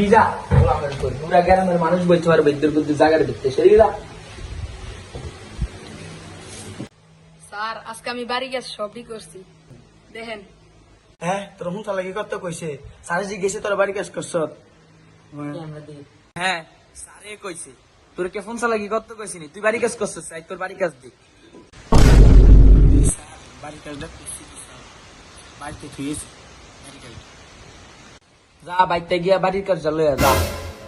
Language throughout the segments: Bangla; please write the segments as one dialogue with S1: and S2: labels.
S1: এই যা গোলামের করি। পুরা গ্রামের মানুষ বলতে পারবে বিদ্যুৎ বুদ্ধি জায়গাটা দেখতে সেই যা
S2: স্যার আজকে আমি বাড়ি গেছি সবই করছি। দেখেন।
S3: হ্যাঁ তোর হুন চালা কি করতে কইছে? সারে জিজ্ঞেসে তোর বাড়ি কাজ করছ?
S1: হ্যাঁ কইছে। তোর কে ফোন চালা কি করতে কইছিনি? তুই বাড়ি কাজ করছিস তাই তোর বাড়ি কাজ দি
S3: বাড়ি কাজটা করছি বাড়িতে থুয়েছি বাড়ি কাজ।
S1: যা বাইতে গিয়া বাড়ির কাজ লইয়া যা।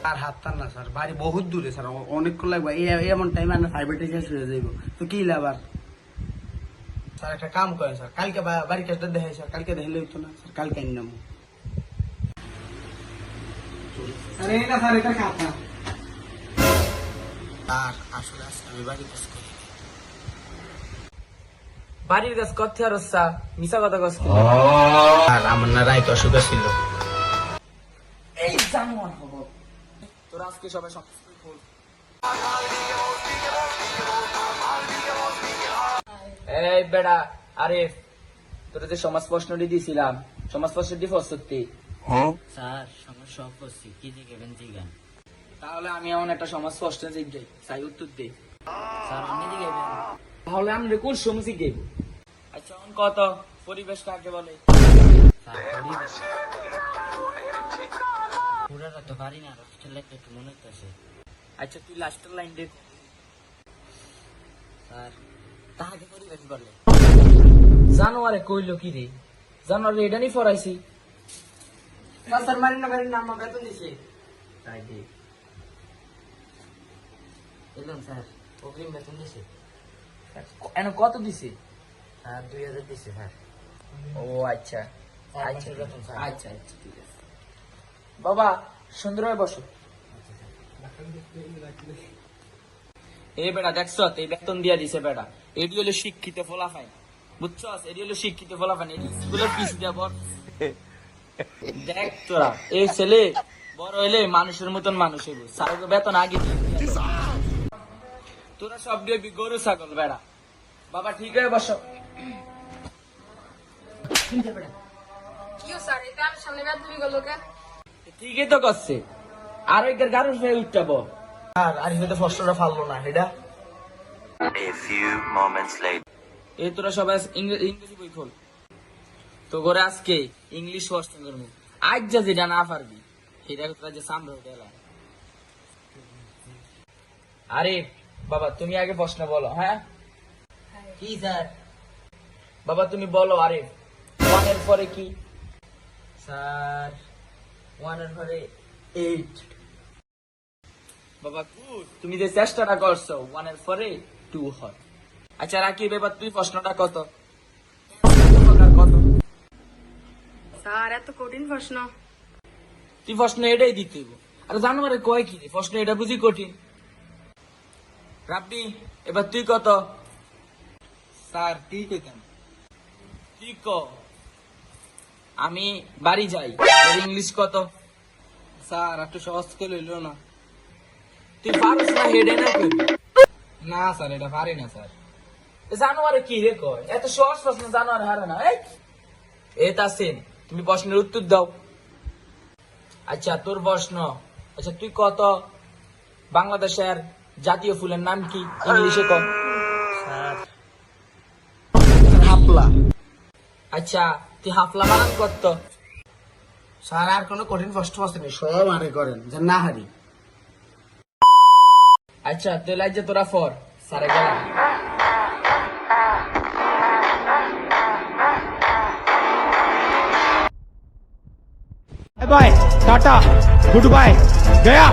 S3: আর হাত টান না স্যার। বাড়ি বহুত দূরে স্যার। অনেকক্ষণ লাগবে। এমন টাইমে আমরা প্রাইভেটে শেষ হয়ে যাইব। তো কি লাভার স্যার একটা কাম করেন স্যার। কালকে বা- বাড়ি কাজটা দেখে স্যার। কালকে দেখলে হইতো না। স্যার কালকে আনি নামো। স্যার এটা স্যার এটা খাতা আর আসলে আমি বাড়ি কাজ করি।
S1: বাড়ির কাজ করতে আর মিশা কথা কস
S3: আর আমার না রাইত অসুখ ছিল
S1: আজকে সবাই এই বেড়া আরিফ তোর যে সমাজ প্রশ্নটি দিয়েছিলাম সমাজ প্রশ্নটি
S4: স্যার সমস্যা কি জিজ্ঞেবেন জিজ্ঞান
S1: তাহলে আমি এমন একটা সমাজ প্রশ্ন জিজ্ঞাই চাই উত্তর দে।
S4: স্যার আপনি জিজ্ঞেবেন
S1: তাহলে আমি কোন সময় জিজ্ঞাইব আচ্ছা কত? পরিবেশ কাকে বলে
S4: স্যার পরিবেশ তো পারি না লেখা একটু মনে হচ্ছে
S1: আচ্ছা তুই লাস্টের লাইন দেখ
S4: স্যার তাহাকে পরিবেশ বলে
S1: জানোয়ারে কইল কি রে জানোয়ারে এটা নি ফরাইছি
S3: স্যার মারি না মারি না আমার বেতন দিছে
S4: তাই দি এলাম স্যার অগ্রিম বেতন দিছে
S1: এন কত দিছে
S4: স্যার দুই হাজার দিছে স্যার
S1: ও আচ্ছা আচ্ছা। আচ্ছা আচ্ছা ঠিক আছে বাবা সুন্দর হয়ে বসো বেটা, দেখছ? এই বেতন দিয়া দিছে বেটা। এটি হলো শিক্ষিত বুঝছস এটি হলো শিক্ষিত ফলাফাইন। এটি স্কুলের বর দেখ তোরা, এই ছেলে বড় হইলে মানুষের মতন মানুষ হইব। সারকে বেতন আগে তোরা সব দিয়ে গরু, ছাগল, বেড়া। বাবা, ঠিক হয়ে বসো।
S2: কি স্যার এটা আমি সামনে বেদ তুমি
S1: ঠিকই তো করছে। আর ওই গাড়ি হয়ে উঠটাবো
S3: আর আর হয়তো ফসলটা ফাললো না এটা
S5: A few moments later.
S1: এই তোরা সবাই ইংরে- ইংরেজি বই খোল। তো করে আজকে ইংলিশ ফার্স্ট করব আজ যা যেটা না পারবি সেটা তোরা যে সামনে এলাম। আরে বাবা তুমি আগে প্রশ্ন বলো হ্যাঁ?
S4: কি স্যার?
S1: বাবা তুমি বলো আরে ওয়ানের পরে কি?
S4: স্যার ওয়ানের ঘরে এইট
S1: বাবা তুমি যে চেষ্টাটা করছ ওয়ানের পরে টু হয়। আচ্ছা রাখি এবার তুই প্রশ্নটা কত? কত?
S2: স্যার এত কঠিন প্রশ্ন।
S1: তুই প্রশ্ন এটাই দিতে। আর জানোয়ারে কয় কি প্রশ্ন এটা বুঝি কঠিন। রাব্বি এবার তুই কত?
S3: স্যার কি কইতাম
S1: তুই ক আমি বাড়ি যাই। এর ইংলিশ কত?
S3: স্যার একটু সহজ করে লইলো না।
S1: তুই পারস না হেডে না করবি
S3: না স্যার এটা পারি না স্যার।
S1: জানোয়ারে কি রে কয়? এত সহজ প্রশ্ন জানোয়ারে হারে না এই। এ তাসিন তুমি প্রশ্নের উত্তর দাও। আচ্ছা তোর প্রশ্ন। আচ্ছা তুই কত? বাংলাদেশের জাতীয় ফুলের নাম কি? ইংলিশে ক
S4: স্যার।
S3: হাপলা।
S1: আচ্ছা তুই হাফলা বানান করতো
S3: স্যার আর কোনো কঠিন প্রশ্ন আছে নেই সব আরে করেন যে না হারি
S1: আচ্ছা তুই লাইজে তোরা ফর সারে গেলাম
S6: bye bye tata goodbye गया